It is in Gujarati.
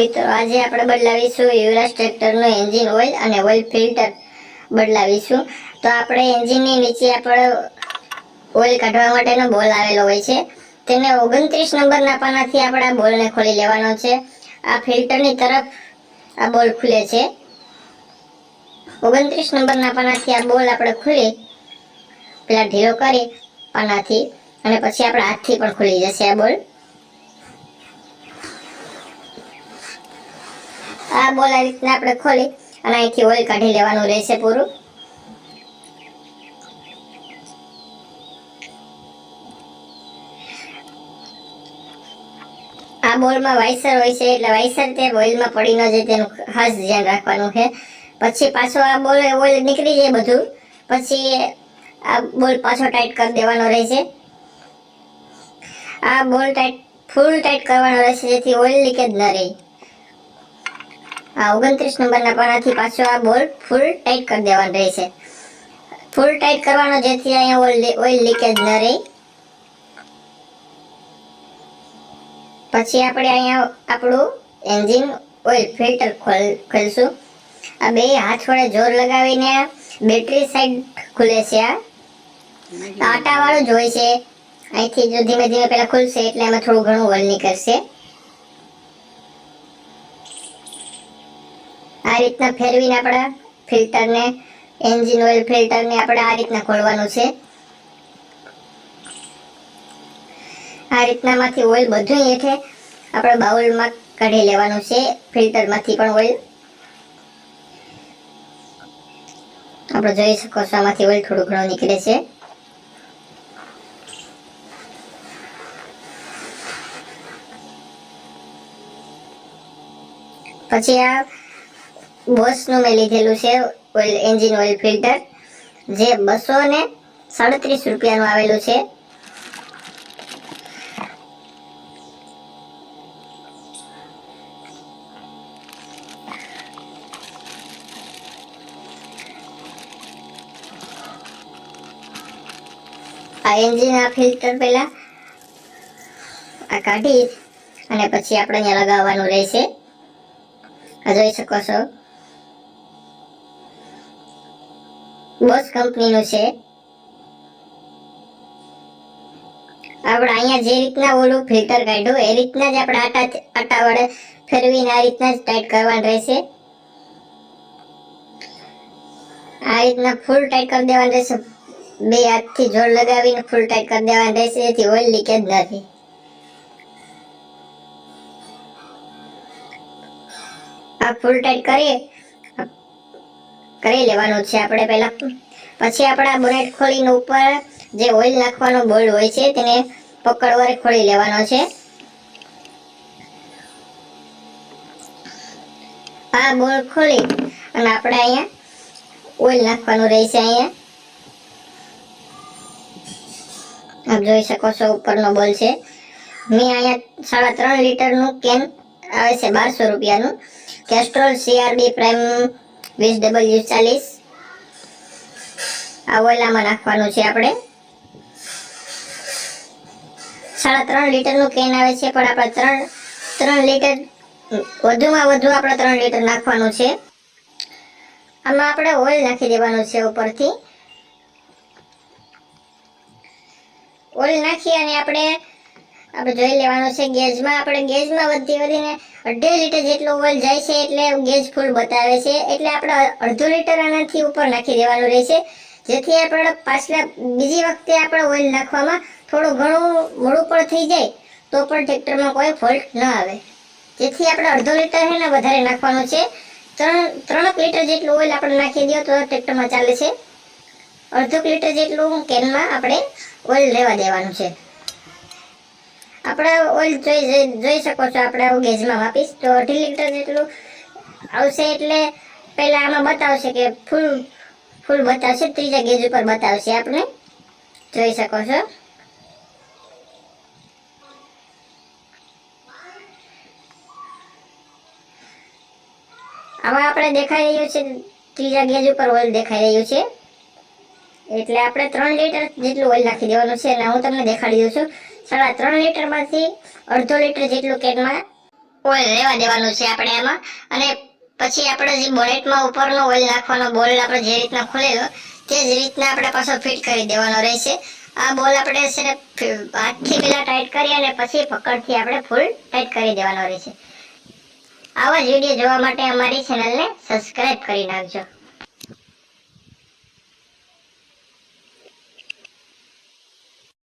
મિત્રો, આજે આપણે બદલાવીશું યુવરાજ ટ્રેક્ટરનું એન્જિન ઓઇલ અને ઓઇલ ફિલ્ટર બદલાવીશું. તો આપણે એન્જિનની નીચે આપણે ઓઇલ કાઢવા માટેનો બોલ આવેલો હોય છે. તેને ઓગણત્રીસ નંબરના પાનાથી આપણે આ બોલને ખોલી લેવાનો છે. આ ફિલ્ટરની તરફ આ બોલ ખુલે છે. ઓગણત્રીસ નંબરના પાનાથી આ બોલ આપણે ખુલી, પેલા ઢીલો કરી પાનાથી અને પછી આપણે હાથથી પણ ખુલી જશે આ બોલ. આ બોલ આ રીતના આપણે ખોલી અને અહીંથી ઓઇલ કાઢી લેવાનું રહેશે પૂરું. આ બોલમાં વાઇસર હોય છે, એટલે વાઇસર તે ઓઇલમાં પડી ન જાય તેનું ખાસ ધ્યાન રાખવાનું છે. પછી પાછો આ બોલ ઓઇલ નીકળી જાય બધું. પછી આ બોલ પાછો ટાઈટ કરી દેવાનો રહેશે. આ બોલ ટાઈટ ફૂલ ટાઈટ કરવાનો રહેશે જેથી ઓઇલ લીકેજ ન રહે. ઓગણત્રીસ નંબરના પાનાથી પાછો આ બોલ ફૂલ ટાઈટ કરી દેવાનો રહેશે. ફૂલ ટાઈટ કરવાનો, જેથી અહીંયા ઓઇલ લીકેજ ન રહે. પછી આપણે અહીંયા આપણું એન્જિન ઓઇલ ફિલ્ટર ખોલ, ખોલશું. આ બે હાથ વડે જોર લગાવીને બેટરી સાઈડ ખુલે છે આ. આટાવાળું જ હોય છે. અહીંથી જો ધીમે ધીમે પહેલાં ખુલશે એટલે એમાં થોડું ઘણું ઓઇલ નીકળશે. આ રીતના ફેરવીને આપણા ફિલ્ટરને, એન્જિન ઓઇલ ફિલ્ટરને આપણે આ રીતના ખોલવાનું છે. આ રીતનામાંથી ઓઇલ બધું હેઠે આપણે બાઉલમાં કાઢી લેવાનું છે, ફિલ્ટરમાંથી પણ ઓઇલ. આપણે જોઈ શકો છો આમાંથી ઓઇલ થોડું ઘણું નીકળે છે. પછી આ બોસનું મેં લીધેલું છે, ઓઇલ, એન્જિન ઓઇલ ફિલ્ટર, જે બસો ને સાડત્રીસ રૂપિયાનું આવેલું છે. આ એન્જિન, આ ફિલ્ટર પહેલા આ કાઢી અને પછી આપણે અહીંયા લગાવવાનું રહેશે. આ જોઈ શકો છો. બોસ કંપનીનું છે. આપણે અહીંયા જે રીતના ઓલું ફિલ્ટર કાઢ્યું, એ રીતના જ આપણે આટા આટા વડે ફેરવીને આ રીતના જ ટાઈટ કરવાનું રહેશે. આ રીતના ફૂલ ટાઈટ કરી દેવાનું રહેશે. બે હાથથી જોડ લગાવીને ફૂલ ટાઈટ કરી દેવાનું રહેશે, જેથી ઓઇલ લીકેજ નથી આ ફૂલ ટાઈટ કરીએ કરી લેવાનું છે આપણે પહેલા. પછી આપણે બોનેટ ખોલીને ઉપર જે ઓઇલ નાખવાનો બોલ્ડ હોય છે, તેને પકડવારે ખોલી લેવાનો છે. આ બોલ્ડ ખોલી અને આપણે અહીંયા ઓઇલ નાખવાનું રહેશે અહીંયા. આપ જોઈ શકો છો ઉપરનો બોલ છે. મેં અહીંયા સાડા ત્રણ લીટરનું કેન આવે છે, બારસો રૂપિયાનું. કેસ્ટ્રોલ સીઆરબી પ્રાઇમ વીસ ડબલ્યુ ચાલીસ આ ઓલામાં નાખવાનું છે આપણે. સાડા ત્રણ લીટરનું કેન આવે છે, પણ આપણે ત્રણ ત્રણ લીટર, વધુમાં વધુ આપણે ત્રણ લીટર નાખવાનું છે. આમાં આપણે ઓઇલ નાખી દેવાનું છે ઉપરથી. ઓઇલ નાખી અને આપણે આપણે જોઈ લેવાનું છે ગેજમાં. આપણે ગેજમાં વધતી વધીને અઢી લીટર જેટલો ઓઇલ જાય છે એટલે ગેજ ફૂલ બતાવે છે. એટલે આપણે અડધો લીટર આનાથી ઉપર નાખી દેવાનું રહેશે. જેથી આપણે પાછલા બીજી વખતે આપણે ઓઇલ નાખવામાં થોડું ઘણું મોડું પણ થઈ જાય, તો પણ ટ્રેક્ટરમાં કોઈ ફોલ્ટ ન આવે. જેથી આપણે અડધો લીટર છે ને વધારે નાખવાનું છે. ત્રણ, ત્રણક લીટર જેટલું ઓઇલ આપણે નાખી દો તો ટ્રેક્ટરમાં ચાલે છે. અડધો લીટર જેટલું કેનમાં આપણે ઓઇલ લેવા દેવાનું છે. આપણે ઓઇલ જોઈ જોઈ- શકો છો, આપણે હું ગેજમાં વાપીશ તો અઢી લીટર જેટલું આવશે એટલે પહેલાં આમાં બતાવશે કે ફૂલ ફૂલ બતાવશે, ત્રીજા ગેજ ઉપર બતાવશે આપણે. જોઈ શકો છો. આમાં આપણે દેખાઈ રહ્યું છે, ત્રીજા ગેજ ઉપર ઓઇલ દેખાઈ રહ્યું છે. એટલે આપણે ત્રણ લીટર જેટલું ઓઇલ નાખી દેવાનું છે, એટલે હું તમને દેખાડી દઉં છું. સાડા ત્રણ લીટરમાંથી અડધો લીટર જેટલું કેનમાં ઓઇલ લેવા દેવાનું છે આપણે એમાં. અને પછી આપણે જે બોનેટમાં ઉપરનો ઓઇલ નાખવાનો, બોલ આપણે જે રીતના ખોલેલો, તે જ રીતના આપણે પાછો ફિટ કરી દેવાનો રહેશે. આ બોલ આપણે છે ને હાથથી પેલા ટાઈટ કરી અને પછી પકડથી આપણે ફૂલ ટાઈટ કરી દેવાનો રહેશે. આવા જ વીડિયો જોવા માટે અમારી ચેનલને સબસ્ક્રાઈબ કરી નાખજો.